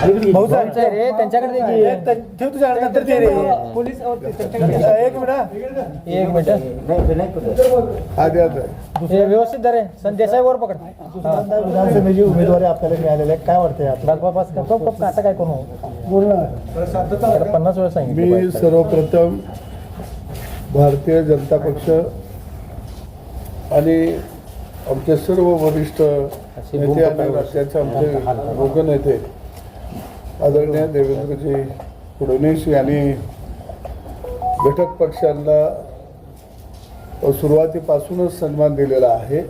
रे त्यांच्याकडे दे. की. ठेव तुझ्या नंतर ते रे. पोलीस अहो, ते त्यांच्याकडे एक मिनिट दे. एक मिनिट. आधी आता हे व्यवस्थित धरे सं देसाई वर पकड. विधानसभेची उमेदवारी आपल्याला मिळालेली आहे काय वाटतंय आता. कप, कप, असं काय करू त्याला पन्नास वेळ सांगितलं मी सर्वप्रथम भारतीय जनता पक्ष आणि आमचे सर्व वरिष्ठ नेते आणि राज्याचे आमचे लोकनेते आदरणीय देवेंद्रजी फडणवीस यांनी घटक पक्षांना सुरुवातीपासूनच सन्मान दिलेला आहे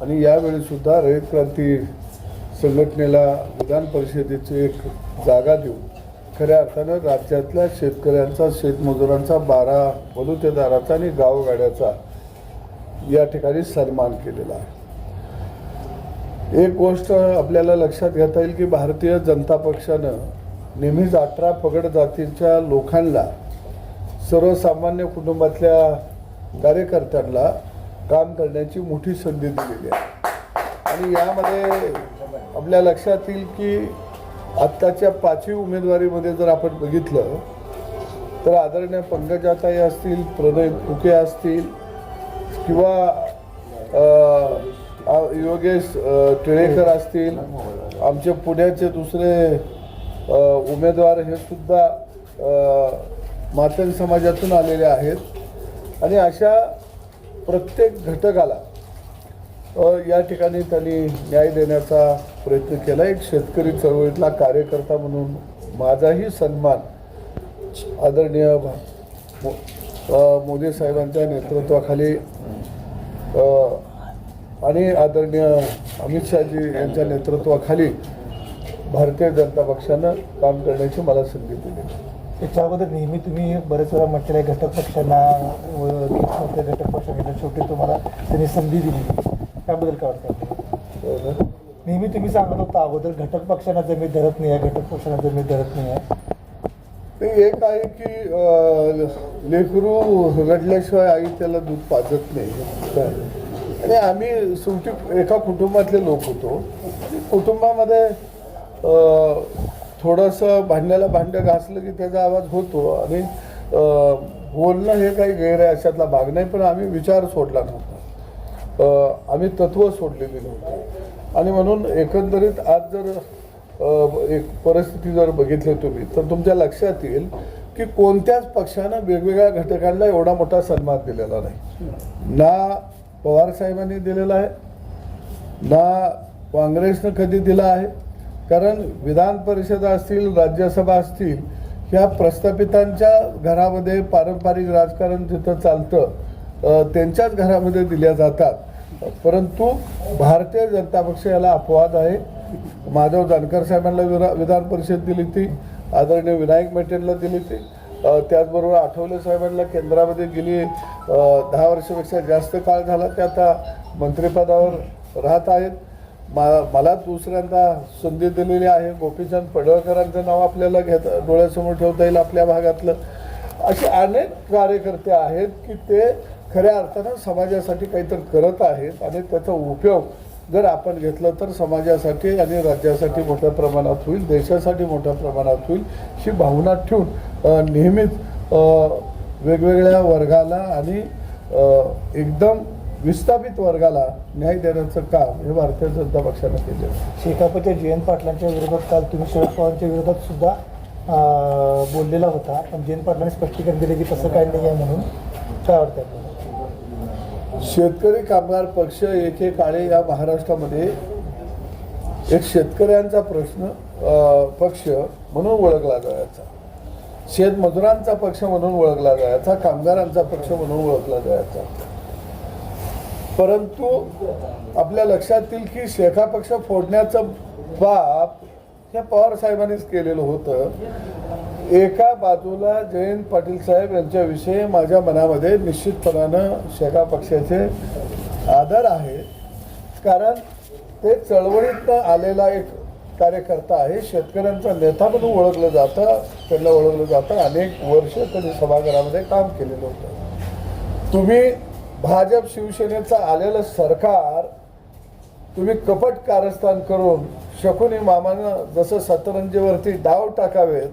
आणि यावेळीसुद्धा रयत क्रांती संघटनेला विधान परिषदेची एक जागा देऊन खऱ्या अर्थानं राज्यातल्या शेतकऱ्यांचा शेतमजुरांचा बारा बलुतेदाराचा आणि गावगाड्याचा या ठिकाणी सन्मान केलेला आहे. एक गोष्ट आपल्याला लक्षात घेता येईल की भारतीय जनता पक्षानं नेहमीच अठरा पगड जातीच्या लोकांना सर्वसामान्य कुटुंबातल्या कार्यकर्त्यांना काम करण्याची मोठी संधी दिलेली आहे. आणि यामध्ये आपल्या लक्षात येईल की आत्ताच्या पाचवी उमेदवारीमध्ये जर आपण बघितलं तर आदरणीय पंकजाताई असतील प्रणय फुके असतील किंवा योगेश टिळेकर असतील. आमचे पुण्याचे दुसरे उमेदवार हे सुद्धा मातंग समाजातून आलेले आहेत. आणि अशा प्रत्येक घटकाला या ठिकाणी त्यांनी न्याय देण्याचा प्रयत्न केला. एक शेतकरी चळवळीतला कार्यकर्ता म्हणून माझाही सन्मान आदरणीय भा- मोदी साहेबांच्या नेतृत्वाखाली आणि आदरणीय अमित शहाजी यांच्या नेतृत्वाखाली भारतीय जनता पक्षानं काम करण्याची मला संधी दिली. त्याच्या अगोदर नेहमी तुम्ही बरेच वेळा म्हटलेलं आहे घटक पक्षांना घटक पक्षांना शेवटी तुम्हाला त्यांनी संधी दिली. त्याबद्दल काय वाटतं बरोबर? नेहमी तुम्ही सांगत होता अगोदर घटक पक्षांना जमीन धरत नाही आहे घटक पक्षांना जमीन धरत नाही आहे. ते एक आहे की लेकरू रडल्याशिवाय आई त्याला दूध पाजत नाही. आणि आम्ही सुमची एका कुटुंबातले लोक होतो. कुटुंबामध्ये थोडंसं भांड्याला भांडं घासलं की त्याचा आवाज होतो आणि बोलणं हे काही गैर आहे अशातला भाग नाही पण आम्ही विचार सोडला नव्हता. आम्ही तत्व सोडलेली नव्हती. आणि म्हणून एकंदरीत आज जर एक परिस्थिती जर बघितली तुम्ही तर तुमच्या लक्षात येईल की कोणत्याच पक्षानं वेगवेगळ्या घटकांना एवढा मोठा सन्मान दिलेला नाही. ना पवार साहेबांनी दिलेला आहे. ना काँग्रेसनं कधी दिला आहे. कारण विधान परिषद असतील राज्यसभा असतील ह्या प्रस्थापितांच्या घरामध्ये पारंपरिक राजकारण जिथं चालतं त्यांच्याच घरामध्ये दिल्या जातात. परंतु भारतीय जनता पक्ष याला अपवाद आहे. माधव जानकर साहेबांना विरा- विधान परिषद दिली ती आदरणीय विनायक मेटेंना दिली ती. त्याचबरोबर आठवले साहेबांना केंद्रामध्ये गेली दहा वर्षापेक्षा जास्त काळ झाला ते आता मंत्रिपदावर राहत आहेत. मा मला दुसऱ्यांदा संधी दिलेली आहे गोपीचंद पडळकरांचं नाव आपल्याला घेता डोळ्यासमोर ठेवता येईल आपल्या भागातलं. असे अनेक कार्यकर्ते आहेत की ते खऱ्या अर्थानं समाजासाठी काहीतरी करत आहेत आणि त्याचा उपयोग जर आपण घेतलं तर समाजासाठी आणि राज्यासाठी मोठ्या प्रमाणात होईल देशासाठी मोठ्या प्रमाणात होईल ही भावना ठेवून नेहमीच वेगवेगळ्या वर्गाला आणि एकदम विस्थापित वर्गाला न्याय देण्याचं काम हे भारतीय जनता पक्षानं केलं शेकापच्या जयंत पाटलांच्या विरोधात काल तुम्ही शरद पवारांच्या विरोधात सुद्धा बोललेला होता. पण जयंत पाटलांनी स्पष्टीकरण दिले की तसं काही नाही आहे म्हणून काय वाटतं? शेतकरी कामगार पक्ष एकेकाळी या महाराष्ट्रामध्ये एक शेतकऱ्यांचा प्रश्न पक्ष म्हणून ओळखला जायचा. शेतमजुरांचा पक्ष म्हणून ओळखला जायचा कामगारांचा पक्ष म्हणून ओळखला जायचा. परंतु आपल्या लक्षात येईल की शेखा पक्ष फोडण्याचं बाप हे पवार साहेबांनीच केलेलं होतं. एका बाजूला जयंत पाटील साहेब यांच्याविषयी माझ्या मनामध्ये निश्चितपणानं शेका पक्षाचे आदर आहे. कारण ते चळवळीतनं आलेला एक कार्यकर्ता आहे. शेतकऱ्यांचा नेता म्हणून ओळखलं जातं त्यांना ओळखलं जातं. अनेक वर्ष त्यांनी सभागृहामध्ये काम केलेलं होतं. तुम्ही भाजप शिवसेनेचं आलेलं सरकार तुम्ही कपट कारस्थान करून शकुनी मामानं जसं सतरंजीवरती डाव टाकावेत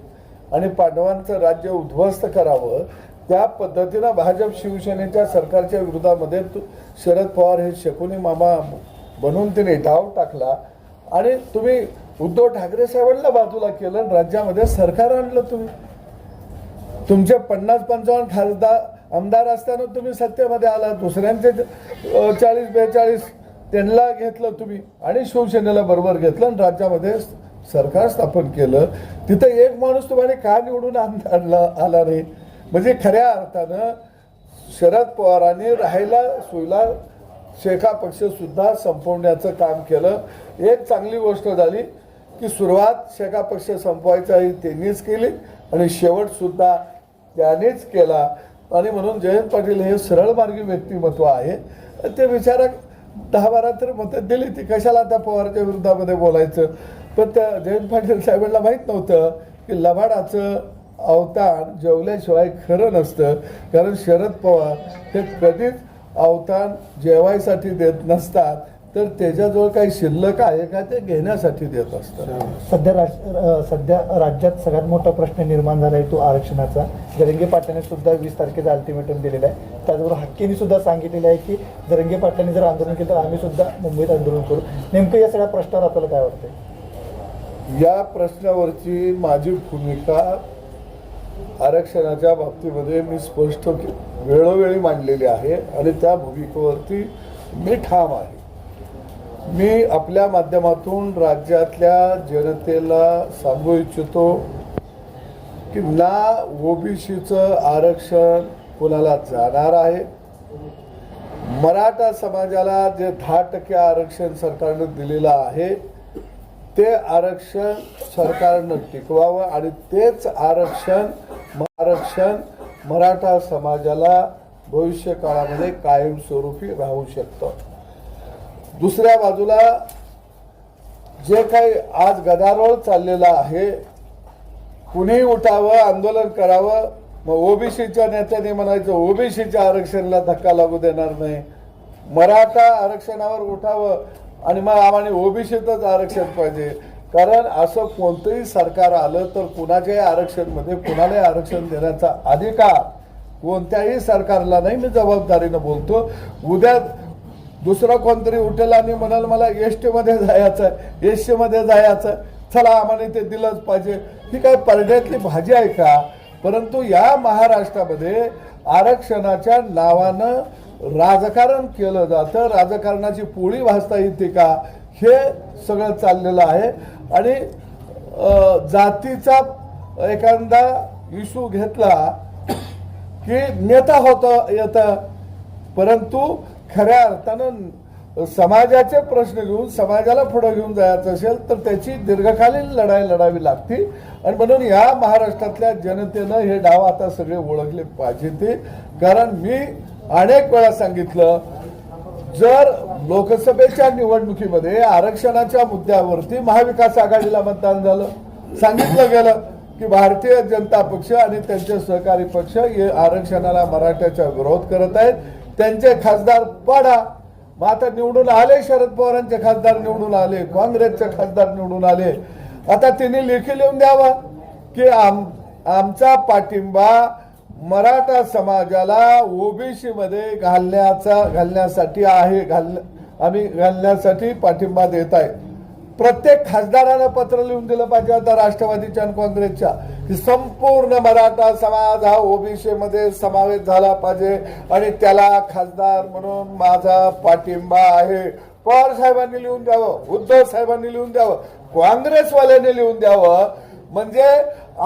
आणि पांडवांचं राज्य उद्ध्वस्त करावं त्या पद्धतीनं भाजप शिवसेनेच्या सरकारच्या विरोधामध्ये तु- शरद पवार हे शकुनी मामा बनून तिने डाव टाकला. आणि तुम्ही उद्धव ठाकरे साहेबांना बाजूला केलं आणि राज्यामध्ये सरकार आणलं तुम्ही. तुमचे पन्नास पंचावन्न खासदार आमदार असताना तुम्ही सत्तेमध्ये आला दुसऱ्यांचे चाळीस बेचाळीस त्यांना घेतलं तुम्ही आणि शिवसेनेला बरोबर घेतलं आणि राज्यामध्ये सरकार स्थापन केलं तिथं एक माणूस तुम्हाला का निवडून आण- आणला आला नाही? म्हणजे खऱ्या अर्थानं शरद पवारांनी राहायला सोयला शेखा पक्षसुद्धा संपवण्याचं काम केलं. एक चांगली गोष्ट झाली की सुरुवात शेखा पक्ष संपवायचा ही त्यांनीच केली आणि शेवटसुद्धा त्यानेच केला. आणि म्हणून जयंत पाटील हे सरळ मार्गी व्यक्तिमत्व आहे. ते विचारा दहा बारा तर मतं दिली ती कशाला त्या पवारच्या विरोधामध्ये बोलायचं? पण त्या जयंत पाटील साहेबांना माहीत नव्हतं की लबाडाचं अवतान जेवल्याशिवाय खरं नसतं. कारण शरद पवार हे कधीच अवतान जेवायसाठी देत नसतात. तर त्याच्याजवळ काही शिल्लक आहे का ते घेण्यासाठी देत असतात. सध्या राज सध्या राज्यात सगळ्यात मोठा प्रश्न निर्माण झाला आहे तो आरक्षणाचा. जरंगे पाटलाने सुद्धा वीस तारखेचा अल्टिमेटम दिलेला आहे. त्याचबरोबर हक्कीने सुद्धा सांगितलेलं आहे की जरंगे पाटलांनी जर आंदोलन केलं तर आम्ही सुद्धा मुंबईत आंदोलन करू. नेमकं या सगळ्या प्रश्नावर आपल्याला काय वाटतंय? या प्रश्नावरची माझी भूमिका आरक्षणाच्या बाबतीमध्ये मी स्पष्ट वेळोवेळी मांडलेली आहे आणि त्या भूमिकेवरती मी ठाम आहे. मी आपल्या माध्यमातून राज्यातल्या जनतेला सांगू इच्छितो की ना ओबीसीचं आरक्षण कुणाला जाणार आहे? मराठा समाजाला जे दहा टक्के आरक्षण सरकारनं दिलेलं आहे ते आरक्षण सरकारनं टिकवावं आणि तेच आरक्षण आरक्षण मराठा समाजाला भविष्य काळामध्ये कायमस्वरूपी राहू शकतं. दुसऱ्या बाजूला जे काही आज गदारोळ चाललेला आहे कुणी उठावं आंदोलन करावं मग ओबीसीच्या नेत्याने म्हणायचं ओबीसीच्या आरक्षणाला धक्का लागू देणार नाही. मराठा आरक्षणावर उठावं आणि मग आम्हाला ओबीसीतच आरक्षण पाहिजे. कारण असं कोणतंही सरकार आलं तर कुणाच्याही आरक्षणमध्ये कुणालाही आरक्षण देण्याचा अधिकार कोणत्याही सरकारला नाही. मी जबाबदारीनं बोलतो. उद्या दुसरा कोणतरी उठेल आणि म्हणाल मला एसमध्ये जायचं आहे एसमध्ये जायचं चला आम्हाला ते दिलंच पाहिजे. ही काय परड्यातली भाजी आहे का? परंतु या महाराष्ट्रामध्ये आरक्षणाच्या नावानं राजकारण केलं जातं. राजकारणाची पोळी भासता येते का? हे सगळं चाललेलं आहे. आणि जातीचा एखादा इशू घेतला की नेता होतं येतं. परंतु खऱ्या अर्थानं समाजाचे प्रश्न घेऊन समाजाला पुढे घेऊन जायचं असेल तर त्याची दीर्घकालीन लढाई लढावी लागते. आणि म्हणून या महाराष्ट्रातल्या जनतेनं हे डाव आता सगळे ओळखले पाहिजे ते. कारण मी अनेक वेळा सांगितलं जर लोकसभेच्या निवडणुकीमध्ये आरक्षणाच्या मुद्द्यावरती महाविकास आघाडीला मतदान झालं सांगितलं गेलं की भारतीय जनता पक्ष आणि त्यांचे सहकारी पक्ष हे आरक्षणाला मराठ्याचा विरोध करत आहेत. त्यांचे खासदार पाडा. मग आता निवडून आले शरद पवारांचे खासदार निवडून आले काँग्रेसचे खासदार निवडून आले. आता तिने लेखी लिहून द्यावा की आम आमचा पाठिंबा मराठा समाजाला ओबीसी मध्ये घालण्याचा घालण्यासाठी आहे घाल आम्ही घालण्यासाठी पाठिंबा देत आहे. प्रत्येक खासदारानं पत्र लिहून दिलं पाहिजे आता राष्ट्रवादीच्या आणि काँग्रेसच्या की संपूर्ण मराठा समाज हा ओबीसी मध्ये समावेश झाला पाहिजे आणि त्याला खासदार म्हणून माझा पाठिंबा आहे. पवार साहेबांनी लिहून द्यावं उद्धव साहेबांनी लिहून द्यावं काँग्रेसवाल्यांनी लिहून द्यावं. म्हणजे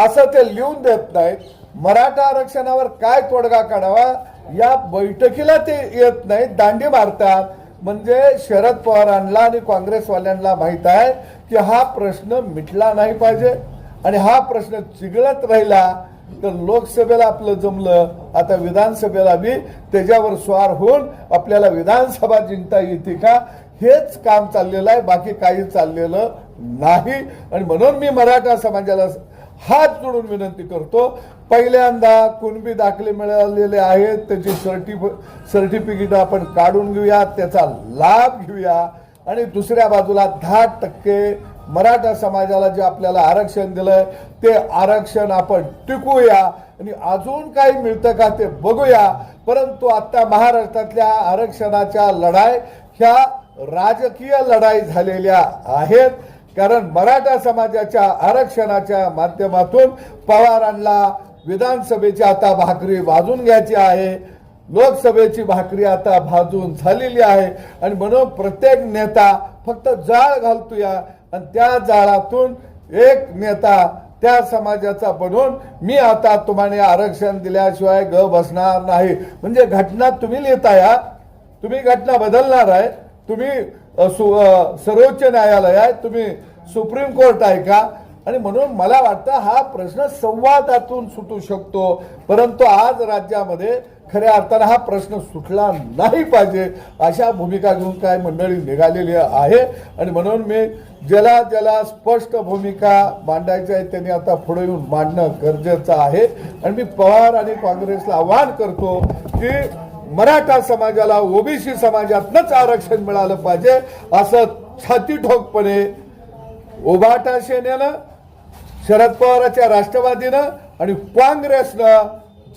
असं ते लिहून देत नाहीत. मराठा आरक्षणावर काय तोडगा काढावा? या बैठकीला ते येत नाहीत. दांडी मारतात. म्हणजे शरद पवारांना आणि काँग्रेसवाल्यांना माहीत आहे की हा प्रश्न मिटला नाही पाहिजे. आणि हा प्रश्न चिघळत राहिला तर लोकसभेला आपलं जमलं. आता विधानसभेला बी त्याच्यावर स्वार होऊन आपल्याला विधानसभा जिंकता येते का? हेच काम चाललेलं आहे. बाकी काही चाललेलं नाही. आणि म्हणून मी मराठा समाजाला हात जोडून विनंती करतो. पहिल्यांदा कुणबी दाखले मिळालेले आहेत त्याची सर्टिफ सर्टिफिकेट आपण काढून घेऊया त्याचा लाभ घेऊया. आणि दुसऱ्या बाजूला दहा टक्के मराठा समाजाला जे आपल्याला आरक्षण दिलंय ते आरक्षण आपण टिकूया. आणि अजून काही मिळतं का ते बघूया. परंतु आता महाराष्ट्रातल्या आरक्षणाच्या लढाई ह्या राजकीय लढाई झालेल्या आहेत. कारण मराठा समाजाच्या आरक्षणाच्या माध्यमातून पवारांना विधानसभेची आता भाकरी वाजून घ्यायची आहे. लोकसभेची भाकरी आता भाजून झालेली आहे. आणि म्हणून प्रत्येक नेता फक्त जाळ घालतोया. आणि त्या जाळातून एक नेता त्या समाजाचा बनून मी आता तुम्हाला आरक्षण दिल्याशिवाय ग बसणार नाही. म्हणजे घटना तुम्ही लिहिताया तुम्ही घटना बदलणार आहे. तुम्ही सर्वोच्च न्यायालय आहे तुम्ही सुप्रीम कोर्ट आहे का? आणि म्हणून मला वाटतं हा प्रश्न संवादातून सुटू शकतो परंतु आज राज्यामध्ये खऱ्या अर्थानं हा प्रश्न सुटला नाही पाहिजे अशा भूमिका घेऊन काय मंडळी निघालेली आहे. आणि म्हणून मी ज्याला ज्याला स्पष्ट भूमिका मांडायची आहे त्यांनी आता पुढे येऊन मांडणं गरजेचं आहे. आणि मी पवार आणि काँग्रेसला आवाहन करतो की मराठा समाजाला ओबीसी समाजातनंच आरक्षण मिळालं पाहिजे असं छाती ठोकपणे उभाटा सेनेनं शरद पवाराच्या राष्ट्रवादीनं आणि काँग्रेसनं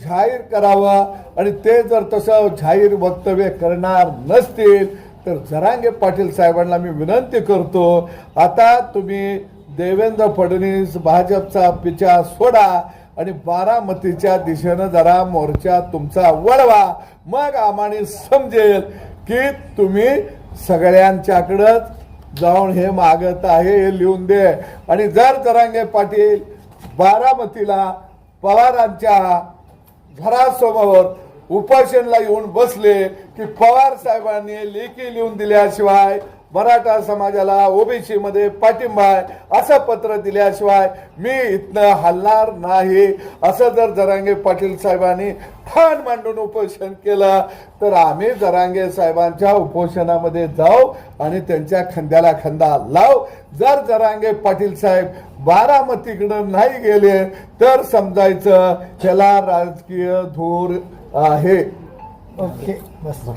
जाहीर करावं. आणि ते जर तसं जाहीर वक्तव्य करणार नसतील तर जरांगे पाटील साहेबांना मी विनंती करतो आता तुम्ही देवेंद्र फडणवीस भाजपचा पिछा सोडा. आणि बारामतीच्या दिशेनं जरा मोर्चा तुमचा वळवा. मग आम्हाला समजेल की तुम्ही सगळ्यांच्याकडंच जाऊन हे मागत आहे हे लिहून दे. आणि जर जरांगे पाटील बारामतीला पवारांच्या घरासमोर उपोषणला येऊन बसले की पवार साहेबांनी लेखी लिहून दिल्याशिवाय मराठा समाजाला ओबीसी मध्ये पाठिंबा आहे असं पत्र दिल्याशिवाय मी इथनं हलणार नाही. असं जर जरांगे पाटील साहेबांनी ठाण मांडून उपोषण केलं तर आम्ही जरांगे साहेबांच्या उपोषणामध्ये जाऊ आणि त्यांच्या खंद्याला खंदा लाव. जर जरांगे पाटील साहेब बारामतीकडं नाही गेले तर समजायचं त्याला राजकीय धूर आहे. ओके बस.